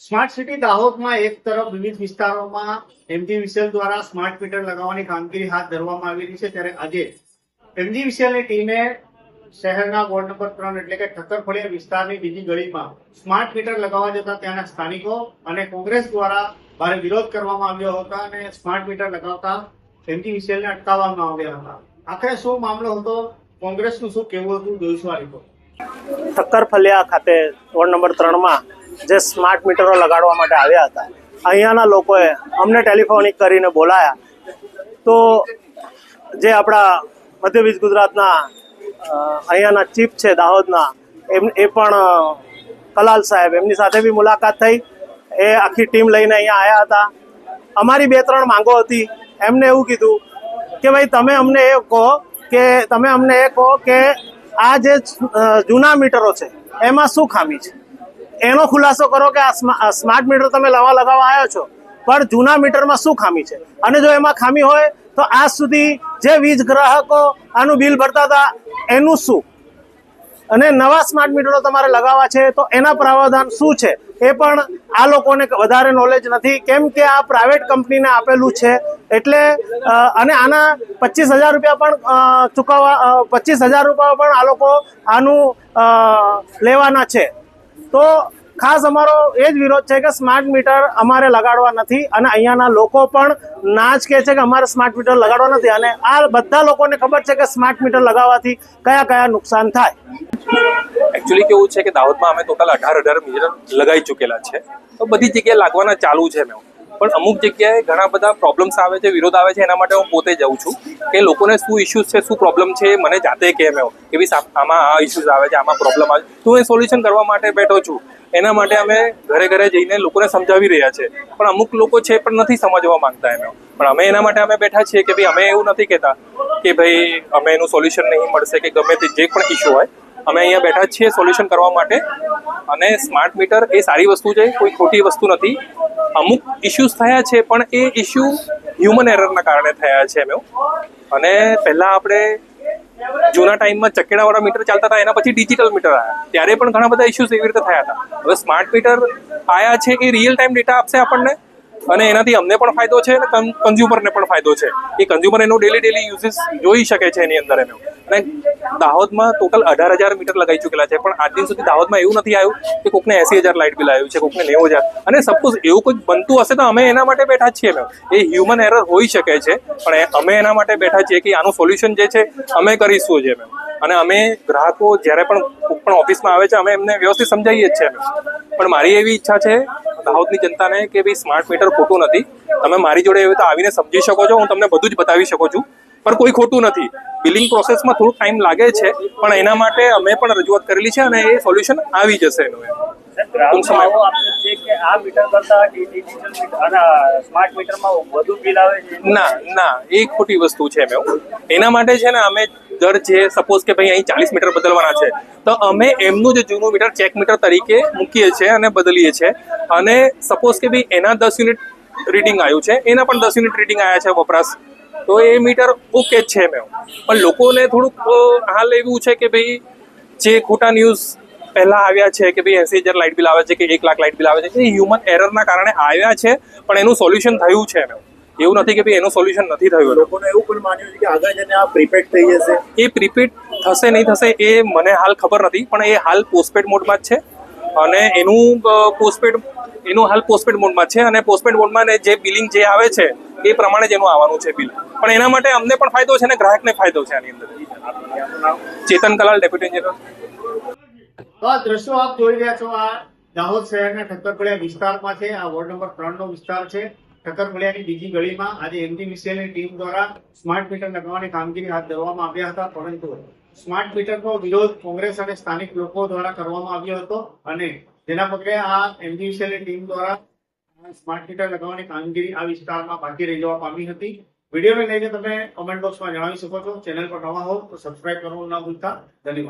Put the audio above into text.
Smart city દાહોદમાં એક તરફ વિવિધ વિસ્તારોમાં એમજીવીસીએલ દ્વારા સ્માર્ટ મીટર લગાવવાની કામગીરી હાથ ધરવામાં આવી રહી છે. ત્યારે આજે એમજીવીસીએલની ટીમે શહેરના વોર્ડ નંબર ત્રણ એટલે કે ઠક્કરફળિયા વિસ્તારની બીજી ગળીમાં સ્માર્ટ મીટર લગાવવા જતા ત્યાંના સ્થાનિકો અને કોંગ્રેસ દ્વારા ભારે વિરોધ કરવામાં આવ્યો હતો અને સ્માર્ટ મીટર લગાવતા એમજીવીસીએલને અટકાવવામાં આવ્યા હતા. આખરે શું મામલો હતો? કોંગ્રેસનું શું કહેવું હતું? જોઈશું આ રિપોર્ટ ઠક્કરફળિયા ખાતે વોર્ડ નંબર ત્રણમાં જે સ્માર્ટ મીટરો લગાડવા માટે આવ્યા હતા. અહીંયાના લોકોએ અમને ટેલિફોનિક કરીને બોલાયા. તો જે આપણા મધ્ય વીજ ગુજરાતના અહીંયાના ચીફ છે દાહોદના, એમ, એ પણ કલાલ સાહેબ, એમની સાથે બી મુલાકાત થઈ. એ આખી ટીમ લઈને અહીંયા આવ્યા હતા. અમારી બે ત્રણ માંગો હતી. એમને એવું કીધું કે ભાઈ, તમે અમને એ કહો કે, તમે અમને એ કહો કે આ જે જૂના મીટરો છે, એમાં શું ખામી છે? એનો ખુલાસો કરો કે આ સ્માર્ટ મીટર તમે લવા લગાવવા આવ્યો છો. પણ જૂના મીટરમાં શું ખામી છે? અને જો એમાં ખામી હોય, તો આજ સુધી જે વીજ ગ્રાહકો આનું બિલ ભરતા હતા, એનું શું? અને નવા સ્માર્ટ મીટરો તમારે લગાવવા છે, તો એના પ્રાવધાન શું છે? એ પણ આ લોકોને વધારે નોલેજ નથી. કેમ કે આ પ્રાઇવેટ કંપનીને આપેલું છે, એટલે અને આના પચીસ હજાર રૂપિયા પણ ચૂકવવા પચીસ હજાર રૂપિયા પણ આ લોકો આનું લેવાના છે. તો ખાસ અમારો એ જ વિરોધ છે કે સ્માર્ટ મીટર અમારે લગાડવા નથી અને અહીંયાના લોકો પણ ના જ કહે છે કે અમારે સ્માર્ટ મીટર લગાડવા નથી અને આ બધા લોકોને ખબર છે કે સ્માર્ટ મીટર લગાવવાથી કયા કયા નુકસાન થાય. એકચ્યુઅલી કેવું છે કે દાહોદમાં અમે ટોટલ અઢાર અઢાર મીટર લગાવી ચૂકેલા છે. તો બધી જગ્યાએ લાગવાના ચાલુ છે મેં પણ અમુક જગ્યાએ ઘણા બધા પ્રોબ્લેમ્સ આવે છે, વિરોધ આવે છે, એના માટે હું પોતે જઉં છું કે લોકોને શું ઇશ્યુઝ છે, શું પ્રોબ્લેમ છે મને જાતે કેમ એવો કે આમાં આ ઇશ્યુઝ આવે છે, આમાં પ્રોબ્લેમ આવે છે. તો એ સોલ્યુશન કરવા માટે બેઠો છું. એના માટે અમે ઘરે ઘરે જઈને લોકોને સમજાવી રહ્યા છે. પણ અમુક લોકો છે પણ નથી સમજવા માંગતા એનો. પણ અમે એના માટે અમે બેઠા છીએ કે ભાઈ અમે એવું નથી કહેતા કે ભાઈ અમે એનું સોલ્યુશન નહીં મળશે કે ગમે તે જે પણ ઇશ્યુ હોય અમે અહીંયા બેઠા છીએ સોલ્યુશન કરવા માટે. અને સ્માર્ટ મીટર એ સારી વસ્તુ છે, કોઈ ખોટી વસ્તુ નથી. અમુક ઇશ્યુઝ થયા છે, પણ એ ઇશ્યુ હ્યુમન એરરના કારણે થયા છે એમ અને પહેલાં આપણે જૂના ટાઈમમાં ચકેડાવાળા મીટર ચાલતા હતા, એના પછી ડિજિટલ મીટર આવ્યા. ત્યારે પણ ઘણા બધા ઇશ્યુઝ એવી રીતે થયા હતા. હવે સ્માર્ટ મીટર આયા છે, એ રિયલ ટાઈમ ડેટા આપશે આપણને. અને એનાથી અમને પણ ફાયદો છે અને કન્ઝ્યુમરને પણ ફાયદો છે. એ કન્ઝ્યુમર એનો ડેલી ડેલી યુઝિસ જોઈ શકે છે એની અંદર એનો અને દાહોદમાં ટોટલ અઢાર હજાર મીટર લગાવી ચૂકેલા છે. પણ આજ દિન સુધી દાહોદમાં એવું નથી આવ્યું કે કોકને એસી હજાર લાઇટ બિલ આવ્યું છે, કોકને નેવું હજાર. અને સપોઝ એવું કોઈ બનતું હશે તો અમે એના માટે બેઠા જ છીએ મેમ એ હ્યુમન એરર હોઈ શકે છે, પણ અમે એના માટે બેઠા છીએ કે આનું સોલ્યુશન જે છે, અમે કરીશું છે મેમ અને અમે ગ્રાહકો જ્યારે પણ કોઈ પણ ઓફિસમાં આવે છે, અમે એમને વ્યવસ્થિત સમજાવીએ જ છીએ પણ મારી એવી ઈચ્છા છે દાહોદની જનતાને કે ભાઈ સ્માર્ટ મીટર ખોટું નથી. તમે મારી જોડે એવી તો આવીને સમજી શકો છો, હું તમને બધું જ બતાવી શકું છું. પણ કોઈ ખોટું નથી. બિલિંગ પ્રોસેસમાં થોડું ટાઈમ લાગે છે પણ એના માટે અમે પણ રજૂઆત કરેલી છે અને એ સોલ્યુશન આવી જશે એનું ટૂંક સમયમાં. ના ના એ ખોટી વસ્તુ છે મેં એના માટે છે ને અમે દર જે સપોઝ કે ભાઈ અહીં ચાલીસ મીટર બદલવાના છે તો અમે એમનું જે જૂનું મીટર ચેક મીટર તરીકે મૂકીએ છીએ અને બદલીએ છીએ. અને સપોઝ કે ભાઈ એના દસ યુનિટ રીડિંગ આવ્યું છે એના પણ દસ યુનિટ રીડિંગ આવ્યા છે વપરાશ તો એ મીટર ઓકે છે મેં પણ લોકોને થોડુંક હાલ એવું છે કે ભાઈ જે ખોટા ન્યૂઝ પહેલા આવ્યા છે કે ભાઈ એસી હજાર લાઇટ બિલ આવે છે કે એક લાખ લાઇટ બિલ આવે છે એ હ્યુમન એરરના કારણે આવ્યા છે પણ એનું સોલ્યુશન થયું છે મેં એવું. નથી કે ભાઈ એનું સોલ્યુશન નથી થયું લોકોને એવું પણ માન્યું છે કે આગળ જઈને આ પ્રીપેડ થઈ જશે. એ પ્રીપેડ થશે નહીં થશે એ મને હાલ ખબર નથી પણ એ હાલ પોસ્ટપેડ મોડમાં જ છે. અને એનું પોસ્ટપેડ એનું હાલ પોસ્ટપેડ મોડમાં છે અને પોસ્ટપેડ મોડમાં જે બિલિંગ જે આવે છે, એ પ્રમાણે જ એનું આવવાનું છે બિલ પણ એના માટે અમને પણ ફાયદો છે અને ગ્રાહકને ફાયદો છે આની અંદર. ચેતન કલાલ ડેપ્યુટી એન્જિનિયર તો દ્રશ્યો આપ જોઈ રહ્યા છો, આ દાહોદ શહેરના ઠક્કરપડિયા વિસ્તારમાં છે, આ વોર્ડ નંબર ત્રણ નો વિસ્તાર છે. ઠક્કરપડિયાની બીજી ગળીમાં આજે એમજીવીસીએલની ટીમ દ્વારા સ્માર્ટ મીટર લગાવવાની કામગીરી હાથ ધરવામાં આવ્યા હતા, પરંતુ સ્માર્ટ મીટરનો વિરોધ કોંગ્રેસ અને સ્થાનિક લોકો દ્વારા કરવામાં આવ્યો હતો અને જેના પગલે આ એમજીવીસીએલની ટીમ દ્વારા સ્માર્ટ મીટર લગાવવાની કામગીરી આ વિસ્તારમાં બાકી રહી જવા પામી હતી. વિડીયોને લઈને તમે કોમેન્ટ બોક્સમાં જણાવી શકો છો. ચેનલ પર નવા હો તો સબસ્ક્રાઇબ કરવાનું ના ભૂલતા. ધન્યવાદ.